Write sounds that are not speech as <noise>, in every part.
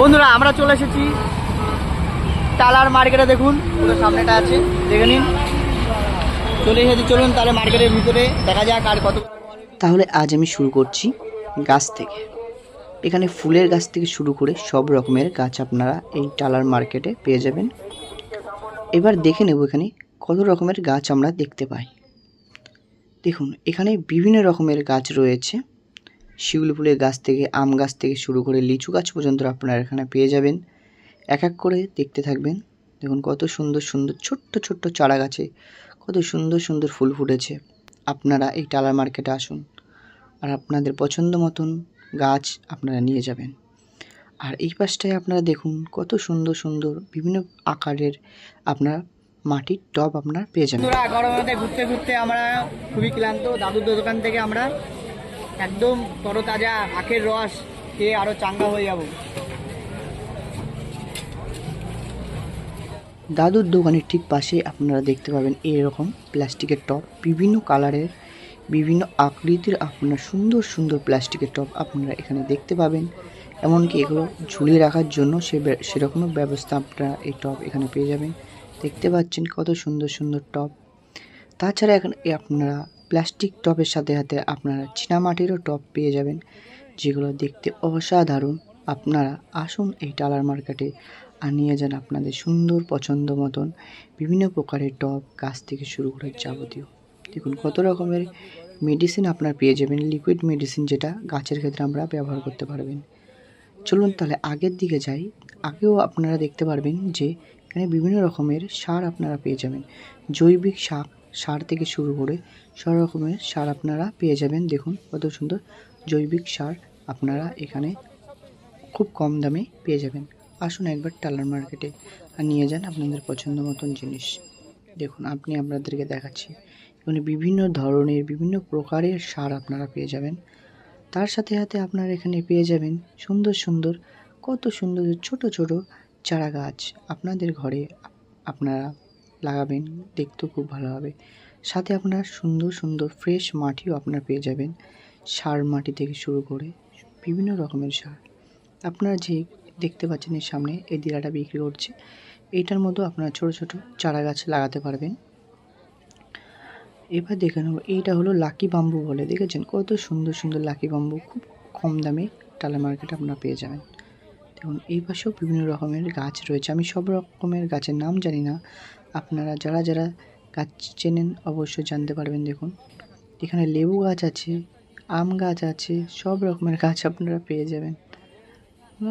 বন্ধুরা, আমরা চলে এসেছি টালার মার্কেটে, দেখুন, পুরো সামনেটা আছে, দেখে নিন। চলে এসেছি, চলুন তাহলে মার্কেটের ভিতরে, দেখা যাক আর কত তাহলে আজ আমি শুরু করছি গাছ থেকে। এখানে ফুলের গাছ থেকে শুরু করে সব রকমের গাছ আপনারা এই টালার মার্কেটে পেয়ে যাবেন। এবার দেখে নেব এখানে কত রকমের গাছ আমরা দেখতে পাই। দেখুন, এখানে বিভিন্ন রকমের গাছ রয়েছে। শিউলি ফুলের গাছ থেকে, আম গাছ থেকে শুরু করে লিচু গাছ পর্যন্ত আপনারা এখানে পেয়ে যাবেন। এক এক করে দেখতে থাকবেন। দেখুন কত সুন্দর সুন্দর, ছোট্ট ছোট্ট চারা গাছে কত সুন্দর সুন্দর ফুল ফুটেছে। আপনারা এই টালার মার্কেটে আসুন আর আপনাদের পছন্দ মতন গাছ আপনারা নিয়ে যাবেন। আর এই পাশটায় আপনারা দেখুন কত সুন্দর সুন্দর বিভিন্ন আকারের আপনার মাটির টব আপনার পেয়ে যাবেন। মধ্যে ঘুরতে ঘুরতে আমরা খুবই ক্লান্ত। দাদুর দোকান থেকে আমরা একদম তরতাজা আখের রস খেয়ে আরও চাঙ্গা হয়ে যাব। দাদুর দোকানের ঠিক পাশে আপনারা দেখতে পাবেন এরকম প্লাস্টিকের টব। বিভিন্ন কালারের, বিভিন্ন আকৃতির আপনার সুন্দর সুন্দর প্লাস্টিকের টব আপনারা এখানে দেখতে পাবেন। এমনকি এগুলো ঝুলিয়ে রাখার জন্য সে সেরকমও ব্যবস্থা আপনারা এই টব এখানে পেয়ে যাবেন। দেখতে পাচ্ছেন কত সুন্দর সুন্দর টব। তাছাড়া এখানে আপনারা প্লাস্টিক টবের সাথে সাথে আপনারা চীনামাটিরও টব পেয়ে যাবেন, যেগুলো দেখতে অসাধারণ। আপনারা আসুন এই টালার মার্কেটে আর নিয়ে যান আপনাদের সুন্দর পছন্দ মতন বিভিন্ন প্রকারের টব গাছ থেকে শুরু করে যাবতীয়। দেখুন কত রকমের মেডিসিন আপনার পেয়ে যাবেন লিকুইড মেডিসিন যেটা গাছের ক্ষেত্রে আমরা ব্যবহার করতে পারবেন। চলুন তাহলে আগের দিকে যাই। আগেও আপনারা দেখতে পারবেন যে এখানে বিভিন্ন রকমের সার আপনারা পেয়ে যাবেন। জৈবিক সার সার থেকে শুরু করে সব রকমের সার আপনারা পেয়ে যাবেন। দেখুন কত সুন্দর জৈবিক সার আপনারা এখানে খুব কম দামে পেয়ে যাবেন। আসুন একবার টালার মার্কেটে আর নিয়ে যান আপনাদের পছন্দ মতন জিনিস। দেখুন, আপনি আপনাদেরকে দেখাচ্ছি। এখানে বিভিন্ন ধরনের, বিভিন্ন প্রকারের সার আপনারা পেয়ে যাবেন। তার সাথে সাথে আপনারা এখানে পেয়ে যাবেন সুন্দর সুন্দর, কত সুন্দর ছোট ছোট চারা গাছ আপনাদের ঘরে আপনারা লাগাবেন, দেখতেও খুব ভালো হবে। সাথে আপনারা সুন্দর সুন্দর ফ্রেশ মাটিও আপনারা পেয়ে যাবেন। সার মাটি থেকে শুরু করে বিভিন্ন রকমের সার। আপনারা যে দেখতে পাচ্ছেন এর সামনে এই দিলাটা বিক্রি করছে এইটার মতো আপনারা ছোট ছোট চারা গাছ লাগাতে পারবেন। এবার দেখে নেব, এইটা হলো লাকি বাম্বু বলে, দেখেছেন? কত সুন্দর সুন্দর লাকি বাম্বু, খুব কম দামে টালা মার্কেটে আপনারা পেয়ে যাবেন। দেখুন, এই পাশেও বিভিন্ন রকমের গাছ রয়েছে, আমি সব রকমের গাছের নাম জানি না আপনারা যারা যারা গাছ চেনেন অবশ্যই জানতে পারবেন, দেখুন। এখানে লেবু গাছ আছে, আম গাছ আছে, সব রকমের গাছ আপনারা পেয়ে যাবেন।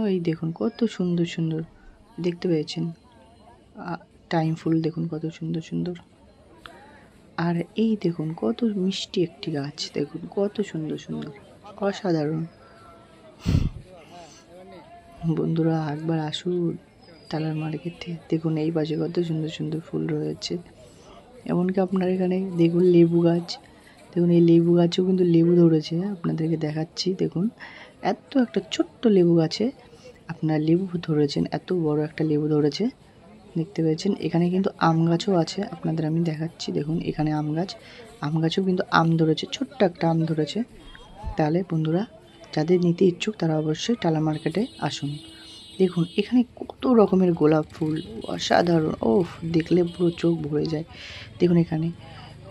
এই দেখুন, কত সুন্দর সুন্দর। দেখতে পেয়েছেন? টাইম ফুল, দেখুন কত সুন্দর সুন্দর। আর এই দেখুন, কত মিষ্টি একটি গাছ, দেখুন, কত সুন্দর সুন্দর। অসাধারণ। বন্ধুরা, একবার আসুন। টালার মার্কেটে দেখুন এই পাশে কত সুন্দর সুন্দর ফুল রয়েছে। এমনকি আপনার এখানে দেখুন লেবু গাছ। দেখুন এই লেবু গাছেও কিন্তু লেবু ধরেছে, আপনাদেরকে দেখাচ্ছি। দেখুন, এত একটা ছোট্ট লেবু গাছে আপনার লেবু ধরেছেন, এত বড় একটা লেবু ধরেছে। দেখতে পেয়েছেন, এখানে কিন্তু আম গাছও আছে, আপনাদের আমি দেখাচ্ছি। দেখুন, এখানে আম গাছ, আম গাছেও কিন্তু আম ধরেছে, ছোট্ট একটা আম ধরেছে। তাহলে বন্ধুরা, যাদের নিতে ইচ্ছুক তারা অবশ্যই টালা মার্কেটে আসুন। দেখুন, এখানে কত রকমের গোলাপ ফুল, অসাধারণ। ও দেখলে পুরো চোখ ভরে যায়। দেখুন এখানে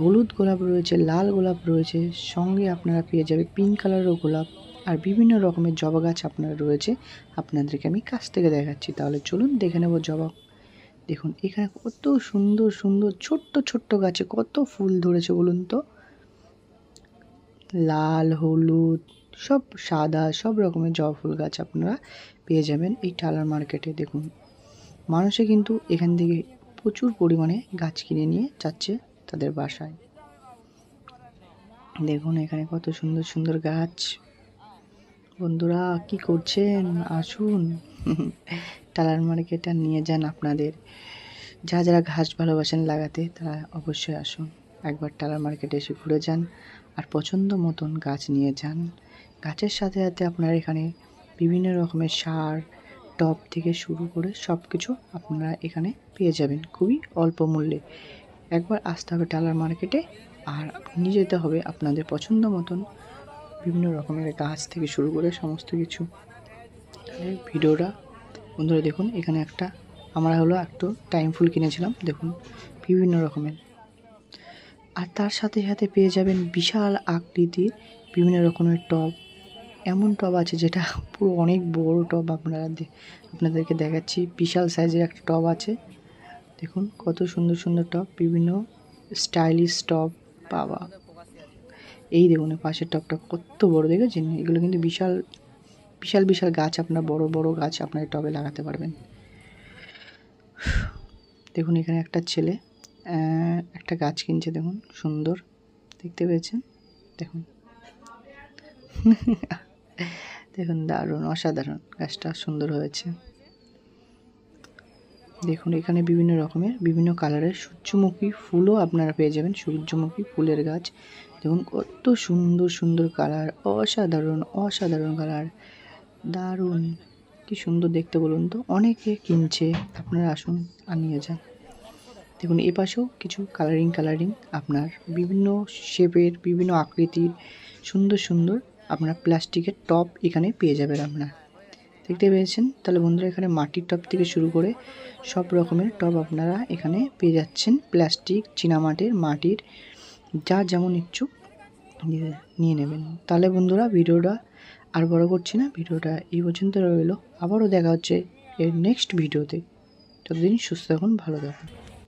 হলুদ গোলাপ রয়েছে, লাল গোলাপ রয়েছে, সঙ্গে আপনারা পেয়ে যাবে পিঙ্ক কালারও গোলাপ আর বিভিন্ন রকমের জবা গাছ আপনার রয়েছে। আপনাদেরকে আমি কাছ থেকে দেখাচ্ছি। তাহলে চলুন দেখে নেব জবা। দেখুন, এখানে কত সুন্দর সুন্দর, ছোট্ট ছোট্ট গাছে কত ফুল ধরেছে বলুন তো। লাল, হলুদ, সব সাদা, সব রকমের জবা ফুল গাছ আপনারা পেয়ে যাবেন এই টালার মার্কেটে। দেখুন, মানুষে কিন্তু এখান থেকে প্রচুর পরিমাণে গাছ কিনে নিয়ে যাচ্ছে তাদের বাসায়। দেখুন, এখানে কত সুন্দর সুন্দর গাছ। বন্ধুরা, কি করছেন? আসুন। <laughs> টালার মার্কেটে নিয়ে যান আপনাদের। যারা যারা ঘাস ভালোবাসেন লাগাতে, তারা অবশ্যই আসুন। একবার টালার মার্কেটে এসে ঘুরে যান আর পছন্দ মতন গাছ নিয়ে যান। গাছের সাথে সাথে আপনার এখানে বিভিন্ন রকমের সার, টব থেকে শুরু করে সব কিছু আপনারা এখানে পেয়ে যাবেন খুবই অল্প মূল্যে। একবার আসতে হবে টালার মার্কেটে আর নিয়ে যেতে হবে আপনাদের পছন্দ মতন বিভিন্ন রকমের গাছ থেকে শুরু করে সমস্ত কিছু। ভিডিওটা বন্ধুরা দেখুন, এখানে একটা আমরা হলো একটু টাইম ফুল কিনেছিলাম, দেখুন বিভিন্ন রকমের। আর তার সাথে সাথে পেয়ে যাবেন বিশাল আকৃতির বিভিন্ন রকমের টব এমন টব আছে যেটা পুরো অনেক বড় টব আপনারা আপনাদেরকে দেখাচ্ছি। বিশাল সাইজের একটা টব আছে। দেখুন কত সুন্দর সুন্দর টব, বিভিন্ন স্টাইলিশ টব পাওয়া। এই দেখুন পাশের টবটা কত বড়, দেখেছেন? এগুলো কিন্তু বিশাল বিশাল বিশাল গাছ আপনার, বড় বড় গাছ আপনার টবে লাগাতে পারবেন। দেখুন এখানে একটা ছেলে একটা গাছ কিনছে, দেখুন সুন্দর। দেখতে পেয়েছেন? দেখুন। <laughs> দেখুন, দারুণ, অসাধারণ গাছটা সুন্দর হয়েছে। দেখুন, এখানে বিভিন্ন রকমের, বিভিন্ন কালারের সূর্যমুখী ফুলও আপনারা পেয়ে যাবেন, সূর্যমুখী ফুলের গাছ। দেখুন, কত সুন্দর সুন্দর কালার, অসাধারণ অসাধারণ কালার। দারুণ, কি সুন্দর দেখতে বলুন তো, অনেকে কিনছে, আপনারা আসুন, আনিয়ে যান। দেখুন, এ পাশেও কিছু কালারিং কালারিং আপনার বিভিন্ন শেপের বিভিন্ন আকৃতির সুন্দর সুন্দর আপনার প্লাস্টিকের টপ এখানে পেয়ে যাবেন আপনার। দেখতে পেয়েছেন? তাহলে বন্ধুরা, এখানে মাটির টপ থেকে শুরু করে সব রকমের টপ আপনারা এখানে পেয়ে যাচ্ছেন। প্লাস্টিক চীনামাটির মাটির যা যেমন ইচ্ছুক নিয়ে নেবেন। তাহলে বন্ধুরা, ভিডিওটা আর বড় করছি না। ভিডিওটা এই পর্যন্ত রইল। আবারও দেখা হচ্ছে এর নেক্সট ভিডিওতে। ততদিন সুস্থ থাকুন, ভালো থাকুন।